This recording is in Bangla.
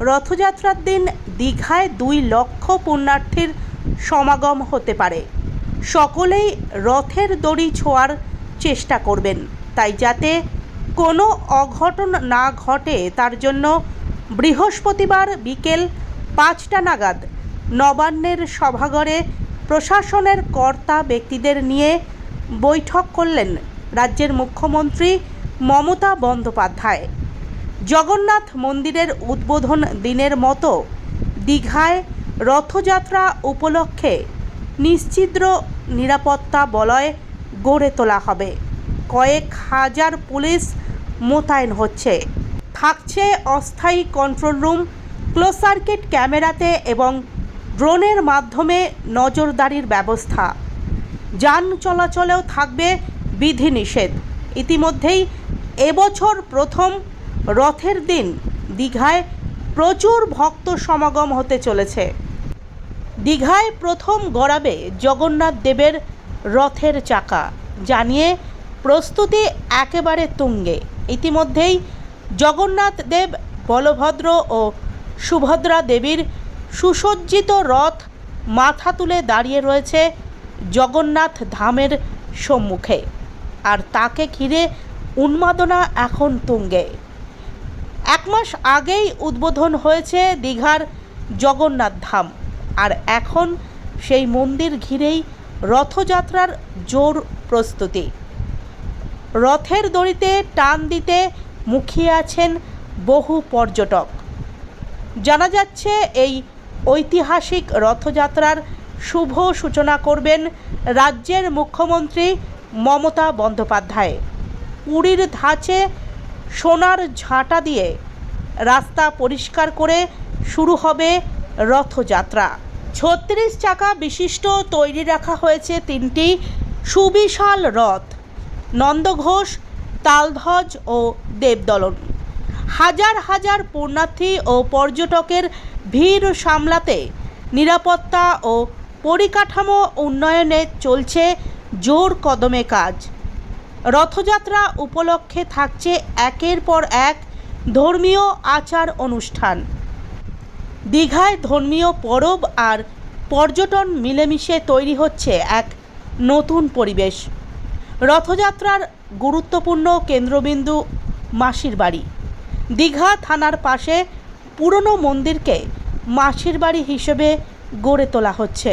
রথযাত্রার দিন দীঘায় দুই লক্ষ পুণ্যার্থীর সমাগম হতে পারে। সকলেই রথের দড়ি ছোঁয়ার চেষ্টা করবেন। তাই যাতে কোনো অঘটন না ঘটে, তার জন্য বৃহস্পতিবার বিকেল পাঁচটা নাগাদ নবান্নের সভাঘরে প্রশাসনের কর্তা ব্যক্তিদের নিয়ে বৈঠক করলেন রাজ্যের মুখ্যমন্ত্রী মমতা বন্দ্যোপাধ্যায়। জগন্নাথ মন্দিরের উদ্বোধন দিনের মতো দীঘায় রথযাত্রা উপলক্ষে নিশ্চিদ্র নিরাপত্তা বলয় গড়ে তোলা হবে। কয়েক হাজার পুলিশ মোতায়েন হচ্ছে। থাকছে অস্থায়ী কন্ট্রোল রুম, ক্লোজ সার্কিট ক্যামেরাতে এবং ড্রোনের মাধ্যমে নজরদারির ব্যবস্থা। যান চলাচলেও থাকবে বিধিনিষেধ। ইতিমধ্যেই এবছর প্রথম রথের দিন দীঘায় প্রচুর ভক্ত সমাগম হতে চলেছে। দীঘায় প্রথম গড়াবে জগন্নাথ দেবের রথের চাকা। জানিয়ে প্রস্তুতি একেবারে তুঙ্গে। ইতিমধ্যেই জগন্নাথ দেব, বলভদ্র ও সুভদ্রা দেবীর সুসজ্জিত রথ মাথা তুলে দাঁড়িয়ে রয়েছে জগন্নাথ ধামের সম্মুখে। আর তাকে ঘিরে উন্মাদনা এখন তুঙ্গে। এক মাস আগেই উদ্বোধন হয়েছে দীঘার জগন্নাথ ধাম। আর এখন সেই মন্দির ঘিরেই রথযাত্রার জোর প্রস্তুতি। রথের দড়িতে টান দিতে মুখিয়ে আছেন বহু পর্যটক। জানা যাচ্ছে, এই ঐতিহাসিক রথযাত্রার শুভ সূচনা করবেন রাজ্যের মুখ্যমন্ত্রী মমতা বন্দ্যোপাধ্যায়। পুরীর ধাঁচে সোনার ঝাঁটা দিয়ে রাস্তা পরিষ্কার করে শুরু হবে রথযাত্রা। ছত্রিশ চাকা বিশিষ্ট তৈরি রাখা হয়েছে তিনটি সুবিশাল রথ নন্দঘোষ তালধ্বজ ও দেবদলন। হাজার হাজার পুণ্যার্থী ও পর্যটকের ভিড় সামলাতে নিরাপত্তা ও পরিকাঠামো উন্নয়নে চলছে জোর কদমে কাজ। রথযাত্রা উপলক্ষে থাকছে একের পর এক ধর্মীয় আচার অনুষ্ঠান। দীঘায় ধর্মীয় পরব আর পর্যটন মিলেমিশে তৈরি হচ্ছে এক নতুন পরিবেশ। রথযাত্রার গুরুত্বপূর্ণ কেন্দ্রবিন্দু মাসির বাড়ি। দীঘা থানার পাশে পুরনো মন্দিরকে মাসির বাড়ি হিসেবে গড়ে তোলা হচ্ছে।